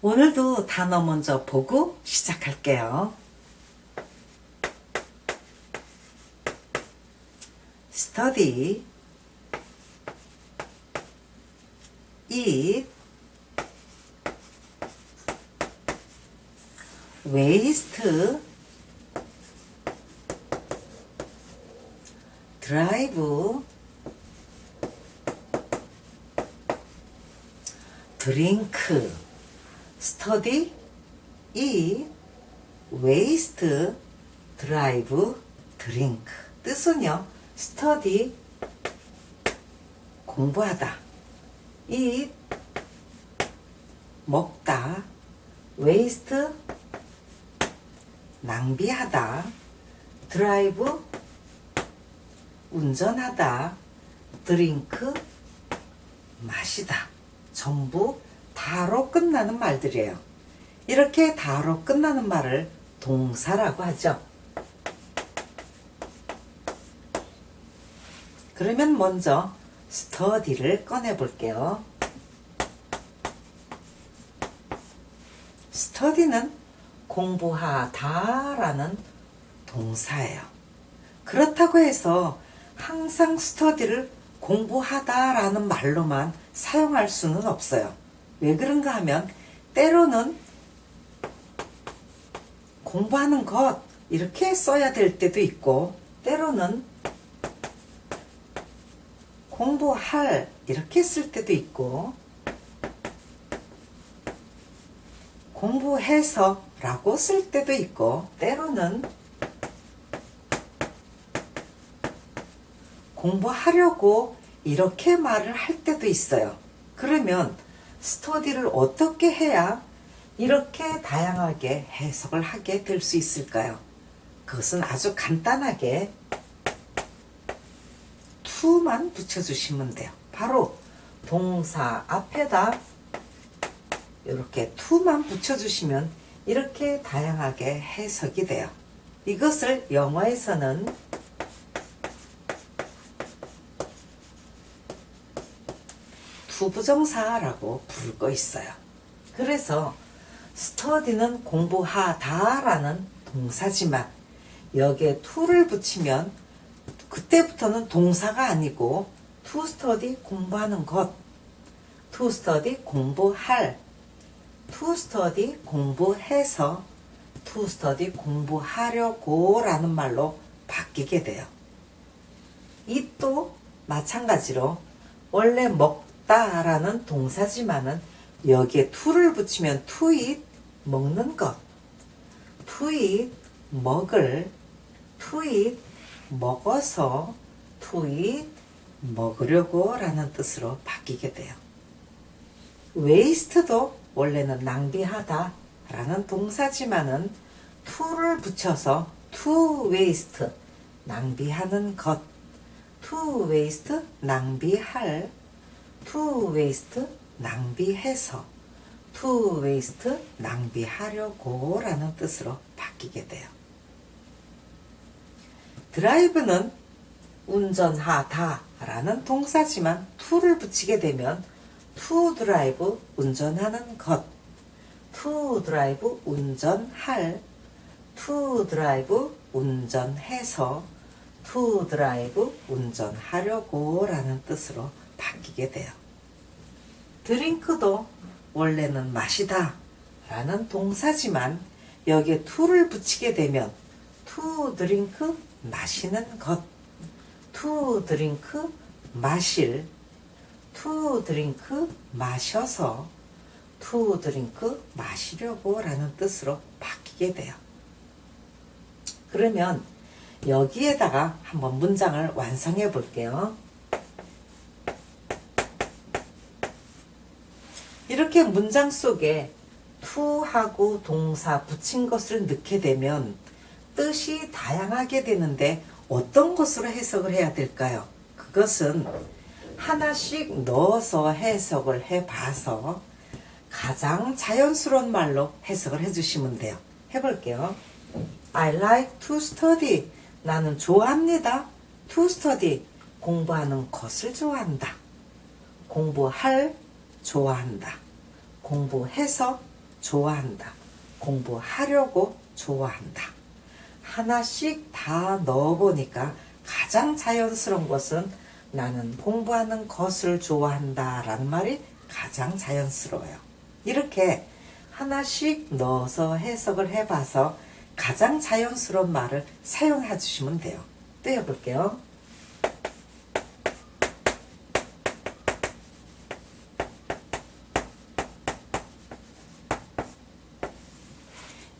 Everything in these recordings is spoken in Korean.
오늘도 단어 먼저 보고 시작할게요. study, eat, waste, drive, drink, study, eat, waste, drive, drink. 뜻은요, study, 공부하다, eat, 먹다, waste, 낭비하다, drive, 운전하다, drink, 마시다. 전부 다로 끝나는 말들이에요. 이렇게 다로 끝나는 말을 동사라고 하죠. 그러면 먼저 study를 꺼내 볼게요. study는 공부하다 라는 동사예요. 그렇다고 해서 항상 study를 공부하다 라는 말로만 사용할 수는 없어요. 왜 그런가 하면 때로는 공부하는 것 이렇게 써야 될 때도 있고 때로는 공부할 이렇게 쓸 때도 있고 공부해서 라고 쓸 때도 있고 때로는 공부하려고 이렇게 말을 할 때도 있어요. 그러면 스터디를 어떻게 해야 이렇게 다양하게 해석을 하게 될 수 있을까요? 그것은 아주 간단하게 to만 붙여주시면 돼요. 바로 동사 앞에다 이렇게 to만 붙여주시면 이렇게 다양하게 해석이 돼요. 이것을 영어에서는 투부정사라고 부르고 있어요. 그래서 study는 공부하다라는 동사지만 여기에 to를 붙이면 그때부터는 동사가 아니고 to study 공부하는 것, to study 공부할, to study 공부해서 to study 공부하려고 라는 말로 바뀌게 돼요. 이 또 마찬가지로 원래 먹 다라는 동사지만은 여기에 to를 붙이면 to eat 먹는 것, to eat 먹을, to eat 먹어서 to eat 먹으려고 라는 뜻으로 바뀌게 돼요. waste도 원래는 낭비하다 라는 동사지만은 to를 붙여서 to waste 낭비하는 것 to waste 낭비할 to waste 낭비해서 to waste 낭비하려고 라는 뜻으로 바뀌게 돼요. 드라이브는 운전하다 라는 동사지만 to를 붙이게 되면 to drive 운전하는 것 to drive 운전할 to drive 운전해서 to drive 운전하려고 라는 뜻으로 바뀌게 돼요. 드링크도 원래는 마시다 라는 동사지만 여기에 to를 붙이게 되면 to drink 마시는 것 to drink 마실 to drink 마셔서 to drink 마시려고 라는 뜻으로 바뀌게 돼요. 그러면 여기에다가 한번 문장을 완성해 볼게요. 이렇게 문장 속에 to하고 동사 붙인 것을 넣게 되면 뜻이 다양하게 되는데 어떤 것으로 해석을 해야 될까요? 그것은 하나씩 넣어서 해석을 해 봐서 가장 자연스러운 말로 해석을 해 주시면 돼요. 해볼게요. I like to study. 나는 좋아합니다. to study. 공부하는 것을 좋아한다. 공부할 좋아한다. 공부해서 좋아한다. 공부하려고 좋아한다. 하나씩 다 넣어보니까 가장 자연스러운 것은 나는 공부하는 것을 좋아한다 라는 말이 가장 자연스러워요. 이렇게 하나씩 넣어서 해석을 해봐서 가장 자연스러운 말을 사용해 주시면 돼요. 또 해볼게요.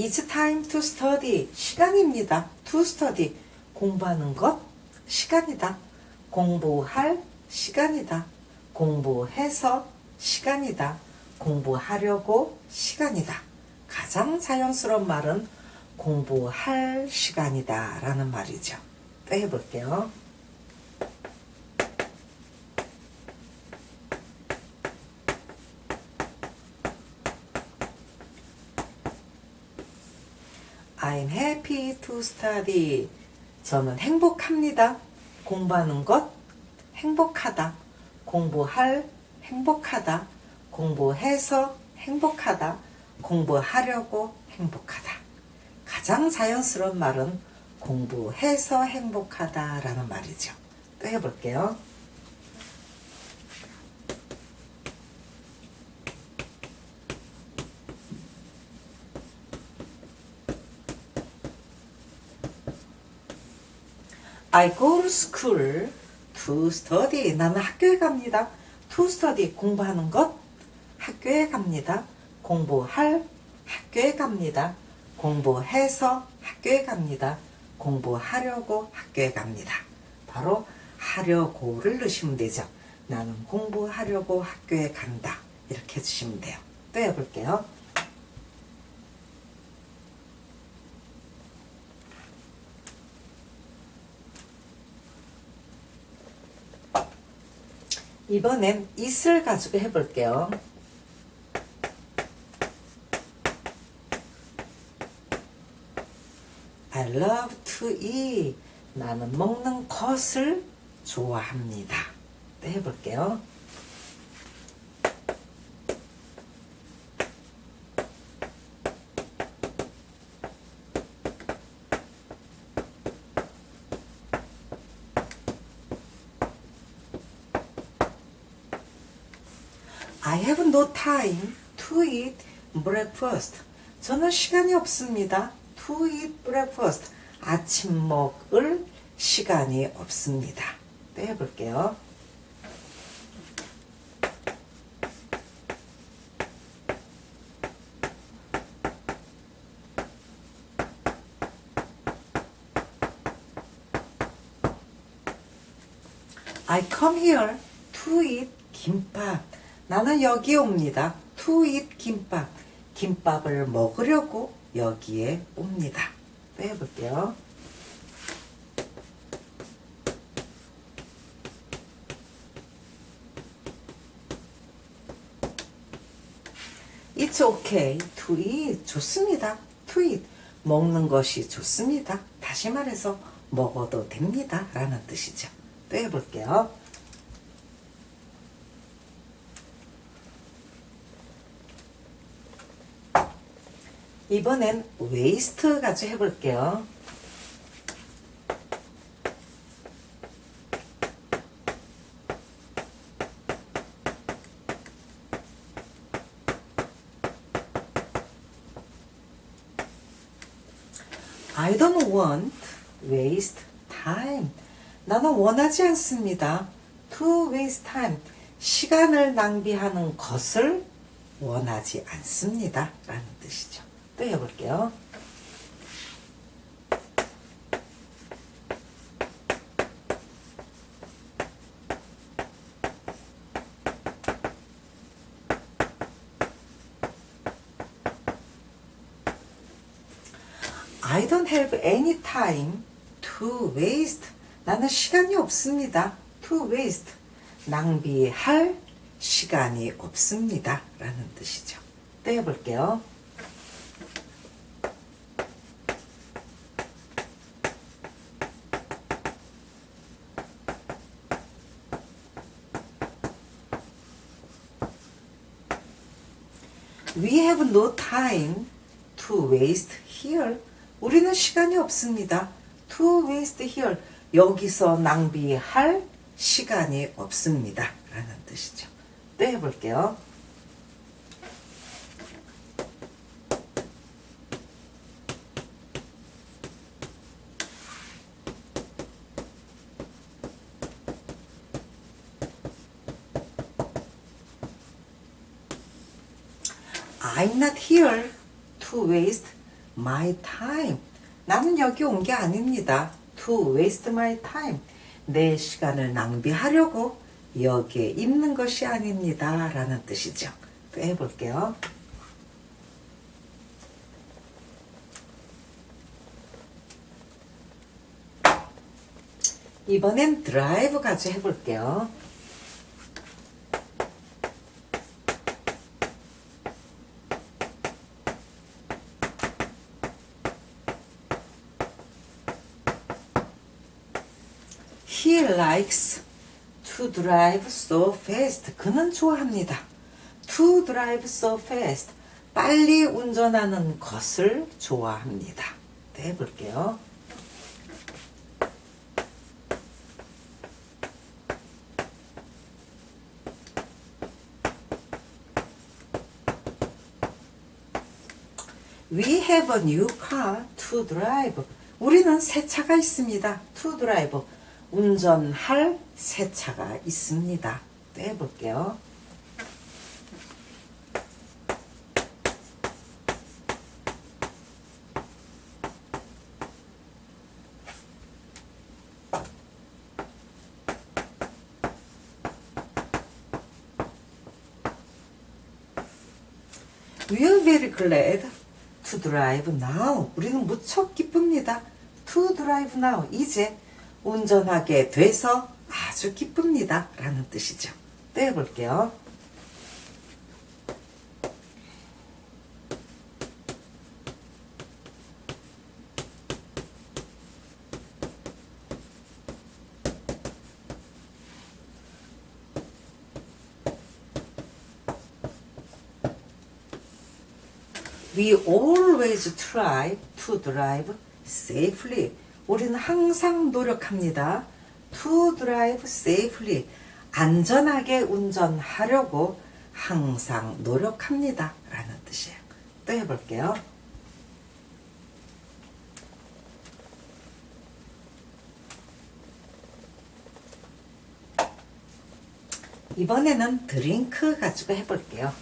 It's time to study. 시간입니다. To study. 공부하는 것, 시간이다. 공부할 시간이다. 공부해서 시간이다. 공부하려고 시간이다. 가장 자연스러운 말은 공부할 시간이다. 라는 말이죠. 또 해볼게요. I'm study. 저는 행복합니다. 공부하는 것 행복하다. 공부할 행복하다. 공부해서 행복하다. 공부하려고 행복하다. 가장 자연스러운 말은 공부해서 행복하다라는 말이죠. 또 해볼게요. I go to school to study. 나는 학교에 갑니다. to study. 공부하는 것. 학교에 갑니다. 공부할 학교에 갑니다. 공부해서 학교에 갑니다. 공부하려고 학교에 갑니다. 바로 하려고를 넣으시면 되죠. 나는 공부하려고 학교에 간다. 이렇게 해주시면 돼요. 또 해볼게요. 이번엔 it을 가지고 해볼게요. I love to eat. 나는 먹는 것을 좋아합니다. 또 해볼게요. I have no time to eat breakfast. 저는 시간이 없습니다. To eat breakfast. 아침 먹을 시간이 없습니다. 또 해볼게요. I come here to eat 김밥. 나는 여기에 옵니다. Eat 김밥. 김밥을 먹으려고 여기에 옵니다. 또 해볼게요. It's okay. 좋습니다. To. 먹는 것이 좋습니다. 다시 말해서 먹어도 됩니다. 라는 뜻이죠. 또 해볼게요. 이번엔 웨이스트 가지고 해볼게요. I don't want waste. 나는 원하지 않습니다. To waste. 시간을 낭비하는 것을 원하지 않습니다. 라는 뜻이죠. 또 해볼게요. I don't have. 나는 시간이 없습니다. to waste. 낭비할 시간이 없습니다. 라는 뜻이죠. 또 해볼게요. We have no time to waste here. 우리는 시간이 없습니다. To waste here. 여기서 낭비할 시간이 없습니다. 라는 뜻이죠. 또 해볼게요. I'm not here to waste my time. 나는 여기 온 게 아닙니다. To waste my time. 내 시간을 낭비하려고 여기에 있는 것이 아닙니다. 라는 뜻이죠. 또 해볼게요. 이번엔 드라이브 가지고 해볼게요. Likes to drive so fast. 그는 좋아합니다. To drive so fast. 빨리 운전하는 것을 좋아합니다. 네, 해볼게요. We have a new car to drive. 우리는 새 차가 있습니다. To drive. 운전할 새 차가 있습니다. very glad to drive now. 우리는 무척 기쁩니다. To drive now. 이제 운전하게 돼서 아주 기쁩니다. 라는 뜻이죠. 또 해볼게요. We always try to drive safely. 우리는 항상 노력합니다. To drive safely. 안전하게 운전하려고 항상 노력합니다. 라는 뜻이에요. 또 해볼게요. 이번에는 드링크 가지고 해볼게요.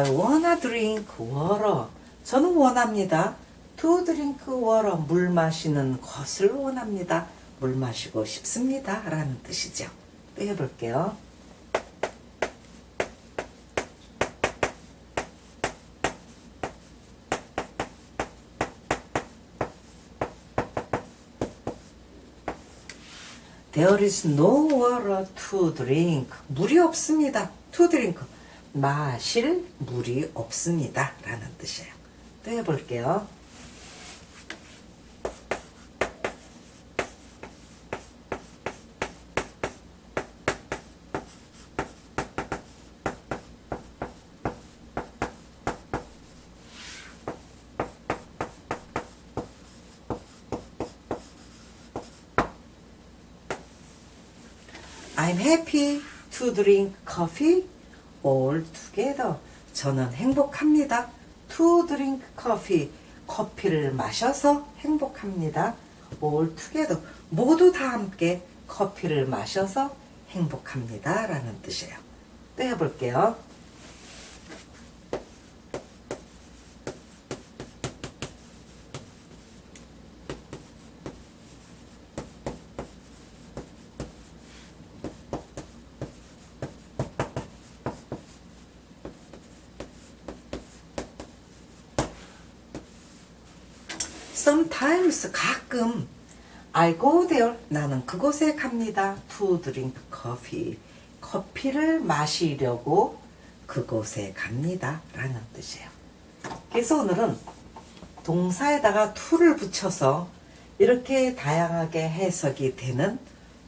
I wanna drink water. 저는 원합니다. To drink water. 물 마시는 것을 원합니다. 물 마시고 싶습니다. 라는 뜻이죠. 또 해볼게요. There is no water to drink. 물이 없습니다. To drink. 마실 물이 없습니다. 라는 뜻이에요. 또 해볼게요. Happy to drink coffee all together. 저는 행복합니다. To drink coffee. 커피를 마셔서 행복합니다. all together. 모두 다 함께 커피를 마셔서 행복합니다. 라는 뜻이에요. 또 해볼게요. Sometimes 가끔 I go there 나는 그곳에 갑니다. To drink coffee 커피를 마시려고 그곳에 갑니다. 라는 뜻이에요. 그래서 오늘은 동사에다가 to를 붙여서 이렇게 다양하게 해석이 되는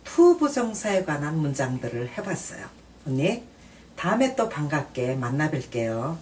to 부정사에 관한 문장들을 해봤어요. 언니, 다음에 또 반갑게 만나 뵐게요.